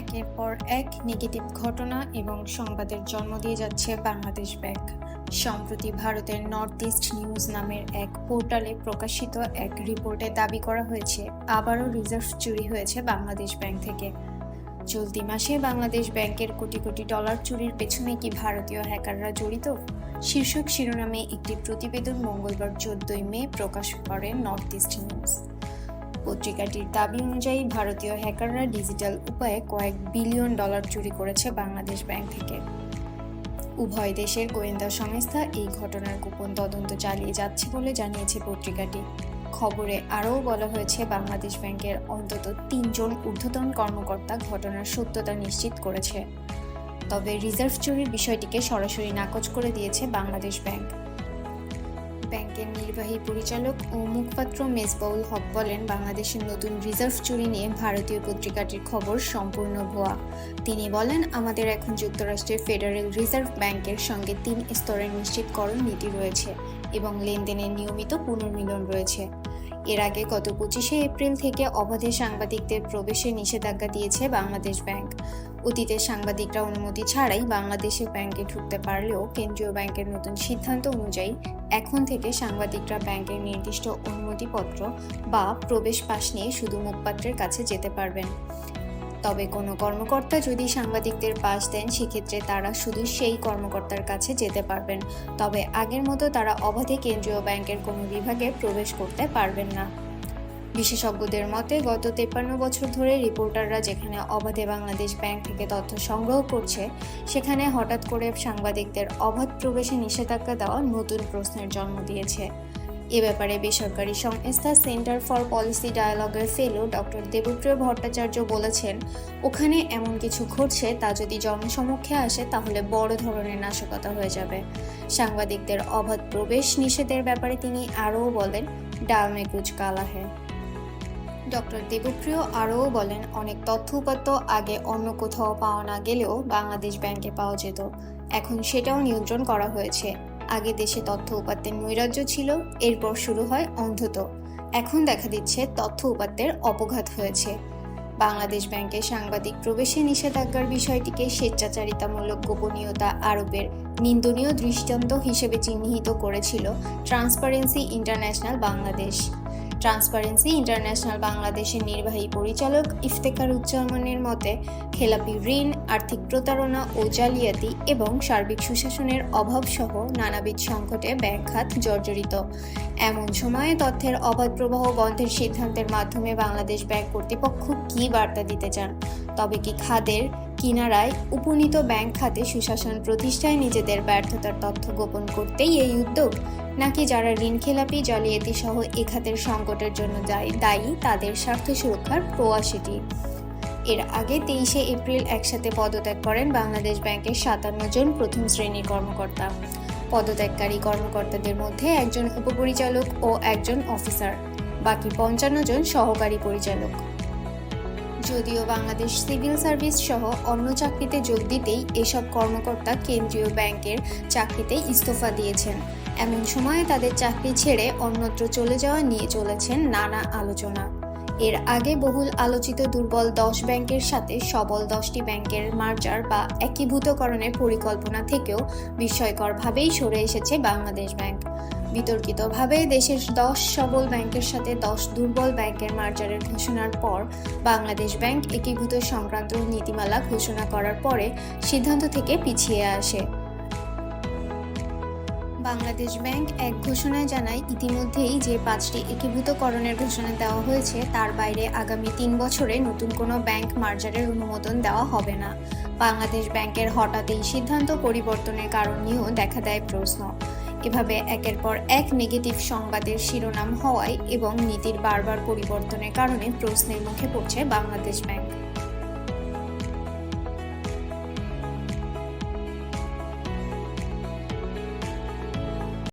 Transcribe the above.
একের পর এক নেগেটিভ ঘটনা এবং সংবাদের জন্ম দিয়ে যাচ্ছে বাংলাদেশ ব্যাংক। সম্প্রতি ভারতের নর্থ ইস্ট নিউজ নামের এক পোর্টালে প্রকাশিত এক রিপোর্টে দাবি করা হয়েছে, আবারও রিজার্ভ চুরি হয়েছে বাংলাদেশ ব্যাংক থেকে। চলতি মাসে বাংলাদেশ ব্যাংকের কোটি কোটি ডলার চুরির পেছনে কি ভারতীয় হ্যাকাররা জড়িত? শীর্ষক শিরোনামে একটি প্রতিবেদন মঙ্গলবার চোদ্দই মে প্রকাশ করে নর্থ ইস্ট নিউজ। পত্রিকাটির দাবি অনুযায়ী ভারতীয় হ্যাকাররা ডিজিটাল উপায়ে কয়েক বিলিয়ন ডলার চুরি করেছে বাংলাদেশ ব্যাংক থেকে। উভয় দেশের গোয়েন্দা সংস্থা এই ঘটনার গোপন তদন্ত চালিয়ে যাচ্ছে বলে জানিয়েছে পত্রিকাটি। খবরে আরও বলা হয়েছে, বাংলাদেশ ব্যাংকের অন্তত তিনজন ঊর্ধ্বতন কর্মকর্তা ঘটনার সত্যতা নিশ্চিত করেছে। তবে রিজার্ভ চুরির বিষয়টিকে সরাসরি নাকচ করে দিয়েছে বাংলাদেশ ব্যাংক। ব্যাংকের নির্বাহী পরিচালক ও মুখপাত্র মেজবাউল হক বলেন, বাংলাদেশের নতুন রিজার্ভ চুরি নিয়ে ভারতীয় পত্রিকাটির খবর সম্পূর্ণ ভুয়া। তিনি বলেন, আমাদের এখন যুক্তরাষ্ট্রের ফেডারেল রিজার্ভ ব্যাংকের সঙ্গে তিন স্তরের নিশ্চিতকরণ নীতি রয়েছে এবং লেনদেনের নিয়মিত পুনর্মিলন রয়েছে। এর আগে গত পঁচিশে এপ্রিল থেকে অবাধে সাংবাদিকদের প্রবেশে নিষেধাজ্ঞা দিয়েছে বাংলাদেশ ব্যাংক। অতীতে সাংবাদিকরা অনুমতি ছাড়াই বাংলাদেশের ব্যাংকে ঢুকতে পারলেও কেন্দ্রীয় ব্যাংকের নতুন সিদ্ধান্ত অনুযায়ী এখন থেকে সাংবাদিকরা ব্যাংকের নির্দিষ্ট অনুমতিপত্র বা প্রবেশ পাশ নিয়ে শুধু মুখপাত্রের কাছে যেতে পারবেন। তবে কোনো কর্মকর্তা যদি সাংবাদিকদের পাস দেন, সেক্ষেত্রে তারা শুধু সেই কর্মকর্তার কাছে যেতে পারবেন। তবে আগের মতো তারা অবাধে কেন্দ্রীয় ব্যাংকের কোনো বিভাগে প্রবেশ করতে পারবেন না। বিশেষজ্ঞদের মতে, গত তেপ্পান্ন বছর ধরে রিপোর্টাররা যেখানে অবাধে বাংলাদেশ ব্যাংক থেকে তথ্য সংগ্রহ করছে, সেখানে হঠাৎ করে সাংবাদিকদের অবাধ প্রবেশে নিষেধাজ্ঞা দেওয়া নতুন প্রশ্নের জন্ম দিয়েছে। এ ব্যাপারে বেসরকারি সংস্থা সেন্টার ফর পলিসি ডায়ালগের ফেলো ডক্টর দেবপ্রিয় ভট্টাচার্য বলেছেন, ওখানে এমন কিছু ঘটছে, তা যদি জনসমক্ষে আসে, তাহলে বড় ধরনের নাশকতা হয়ে যাবে। সাংবাদিকদের অবাধ প্রবেশ নিষেধের ব্যাপারে তিনি আরও বলেন ডাল মে কুচ কালা হ্যায়। ডক্টর দেবপ্রিয় আরও বলেন, অনেক তথ্য উপাত্ত আগে অন্য কোথাও পাওয়া না গেলেও বাংলাদেশ ব্যাংকে পাওয়া যেত। এখন সেটাও নিয়ন্ত্রণ করা হয়েছে। আগে দেশে তথ্য উপাত্তের নৈরাজ্য ছিল, এরপর শুরু হয় অন্ধত এখন দেখা দিচ্ছে তথ্য উপাত্তের অপঘাত হয়েছে। বাংলাদেশ ব্যাংকে সাংবাদিক প্রবেশে নিষেধাজ্ঞার বিষয়টিকে স্বেচ্ছাচারিতামূলক গোপনীয়তা আরোপের নিন্দনীয় দৃষ্টান্ত হিসেবে চিহ্নিত করেছিল transparency international Bangladesh. Transparency international বাংলাদেশের নির্বাহী পরিচালক ইফতেখার উজ্জামানের মতে, খেলাপি ঋণ, আর্থিক প্রতারণা ও জালিয়াতি এবং সার্বিক সুশাসনের অভাবসহ নানাবিধ সংকটে ব্যাংক খাত জর্জরিত। এমন সময়ে তথ্যের অবাধ প্রবাহ বন্ধের সিদ্ধান্তের মাধ্যমে বাংলাদেশ ব্যাংক কর্তৃপক্ষ কী বার্তা দিতে চান? তবে কি খাদের কিনারায় উপনীত ব্যাংক খাতে সুশাসন প্রতিষ্ঠায় নিজেদের ব্যর্থতার তথ্য গোপন করতেই এই উদ্যোগ? নাকি যারা ঋণ খেলাপি জালিয়াতি সহ এ খাতের সংকটের জন্য দায়ী, তাদের স্বার্থ সুরক্ষার প্রয়াসীটি। এর আগে তেইশে এপ্রিল একসাথে পদত্যাগ করেন বাংলাদেশ ব্যাংকের সাতান্ন জন প্রথম শ্রেণির কর্মকর্তা। পদত্যাগকারী কর্মকর্তাদের মধ্যে একজন উপপরিচালক ও একজন অফিসার। বাকি পঞ্চান্ন জন সহকারী পরিচালক। যদিও বাংলাদেশ সিভিল সার্ভিস সহ অন্য চাকরিতে যোগ দিতেই এসব কর্মকর্তা কেন্দ্রীয় ব্যাংকের চাকরিতে ইস্তফা দিয়েছেন। এমন সময়ে তাদের চাকরি ছেড়ে অন্যত্র চলে যাওয়া নিয়ে চলেছেন নানা আলোচনা। এর আগে বহুল আলোচিত দুর্বল দশ ব্যাংকের সাথে সবল দশটি ব্যাংকের মার্জার বা একীভূতকরণের পরিকল্পনা থেকেও বিস্ময়করভাবেই সরে এসেছে বাংলাদেশ ব্যাংক। বিতর্কিতভাবে দেশের দশ সবল ব্যাংকের সাথে দশ দুর্বল ব্যাংকের মার্জারের ঘোষণার পর বাংলাদেশ ব্যাংক একীভূত সংক্রান্ত নীতিমালা ঘোষণা করার পরে সিদ্ধান্ত থেকে পিছিয়ে আসে। বাংলাদেশ ব্যাংক এক ঘোষণায় জানায়, ইতিমধ্যেই যে পাঁচটি একীভূতকরণের ঘোষণা দেওয়া হয়েছে, তার বাইরে আগামী তিন বছরে নতুন কোনো ব্যাংক মার্জারের অনুমোদন দেওয়া হবে না। বাংলাদেশ ব্যাংকের হঠাৎ এই সিদ্ধান্ত পরিবর্তনের কারণ নিয়েও দেখা দেয় প্রশ্ন। এভাবে একের পর এক নেগেটিভ সংবাদের শিরোনাম হওয়ায় এবং নীতির বারবার পরিবর্তনের কারণে প্রশ্নের মুখে পড়ছে বাংলাদেশ ব্যাংক।